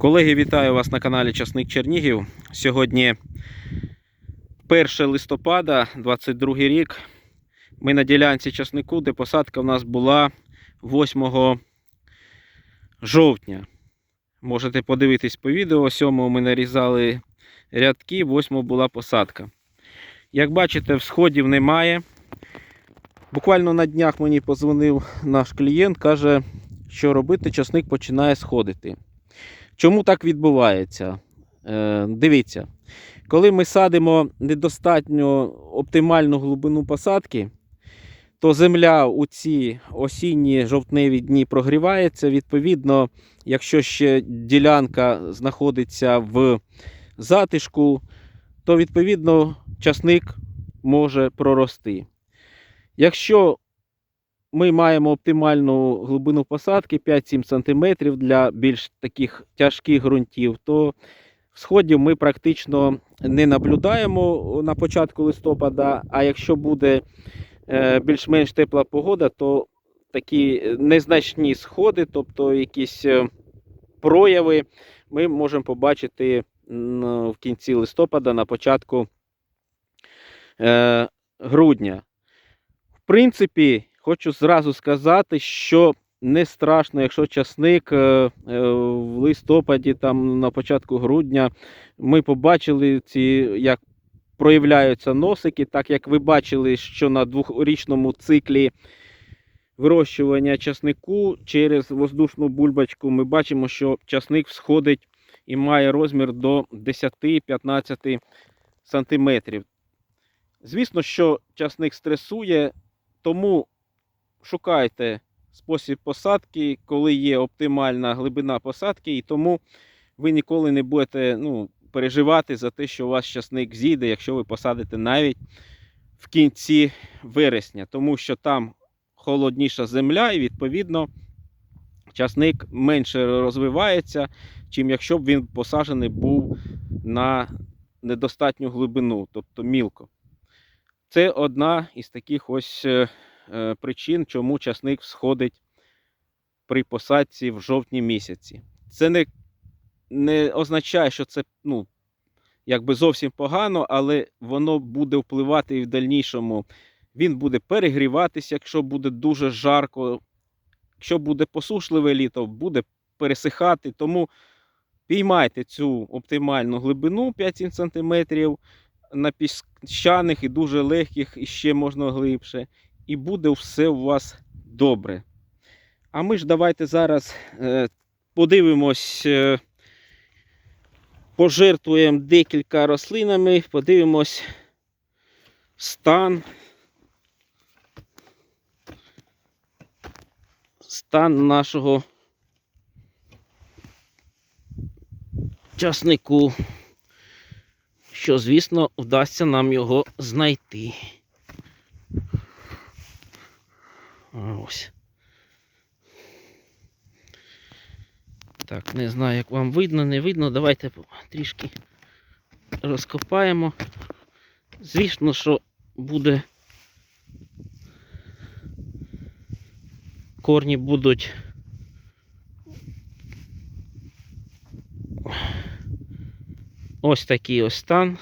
Колеги, вітаю вас на каналі Часник Чернігів. Сьогодні 1 листопада, 22 рік. Ми на ділянці часнику, де посадка в нас була 8 жовтня. Можете подивитись по відео. 7 ми нарізали рядки, 8 була посадка. Як бачите, всходів немає. Буквально на днях мені позвонив наш клієнт, каже, що робити, часник починає сходити. Чому так відбувається? Е, дивіться, коли ми садимо недостатньо оптимальну глибину посадки, то земля у ці осінні жовтневі дні прогрівається. Відповідно, якщо ще ділянка знаходиться в затишку, то відповідно часник може прорости. Якщо ми маємо оптимальну глибину посадки 5-7 см для більш таких тяжких ґрунтів, то сходів ми практично не наблюдаємо на початку листопада. А якщо буде е, більш-менш тепла погода, то такі незначні сходи, тобто якісь е, прояви, ми можемо побачити в кінці листопада, на початку е, грудня. В принципі, хочу зразу сказати, що не страшно, якщо часник е, е, в листопаді, там на початку грудня, ми побачили ці, як проявляються носики, так як ви бачили, що на двохрічному циклі вирощування часнику через воздушну бульбочку ми бачимо, що часник всходить і має розмір до 10-15 сантиметрів. Звісно, що часник стресує, тому шукайте спосіб посадки, коли є оптимальна глибина посадки, і тому ви ніколи не будете ну, переживати за те, що у вас часник зійде, якщо ви посадите навіть в кінці вересня, тому що там холодніша земля, і відповідно часник менше розвивається, чим якщо б він посаджений був на недостатню глибину, тобто мілко. Це одна із таких ось е, причин, чому часник всходить при посадці в жовтні місяці. Це не, не означає, що це ну, якби зовсім погано, але воно буде впливати і в дальнішому. Він буде перегріватися, якщо буде дуже жарко. Якщо буде посушливе літо, буде пересихати. Тому піймайте цю оптимальну глибину 5-7 см на піщаних і дуже легких, і ще можна глибше. І буде все у вас добре. А ми ж давайте зараз е, подивимось, е, пожертвуємо декілька рослинами, подивимось стан. Стан нашого часнику що, звісно, вдасться нам його знайти. Ось. Так, не знаю, як вам видно, не видно. Давайте трішки розкопаємо. Звісно, що буде. Корні будуть Ось такий ось стан.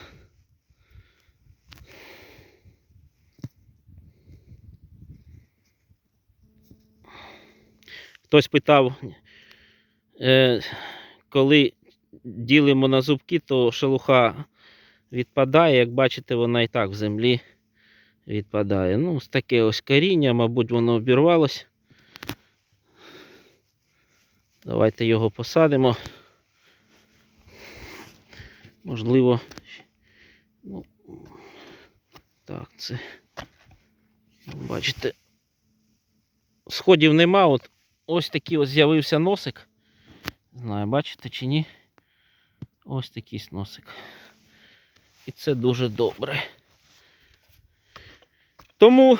Хтось питав, е, коли ділимо на зубки, то шелуха відпадає, як бачите, вона і так в землі відпадає. Ну, таке ось коріння, мабуть, воно обірвалось. Давайте його посадимо. Можливо, ну, так, це, бачите, сходів нема, от ось такий ось з'явився носик. Знаю, бачите чи ні? Ось такий носик. І це дуже добре. Тому,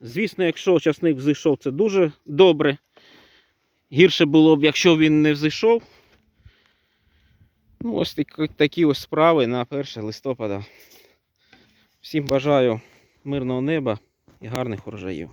звісно, якщо часник взійшов, це дуже добре. Гірше було б, якщо він не взійшов. Ну, ось такі ось справи на 1 листопада. Всім бажаю мирного неба і гарних урожаїв.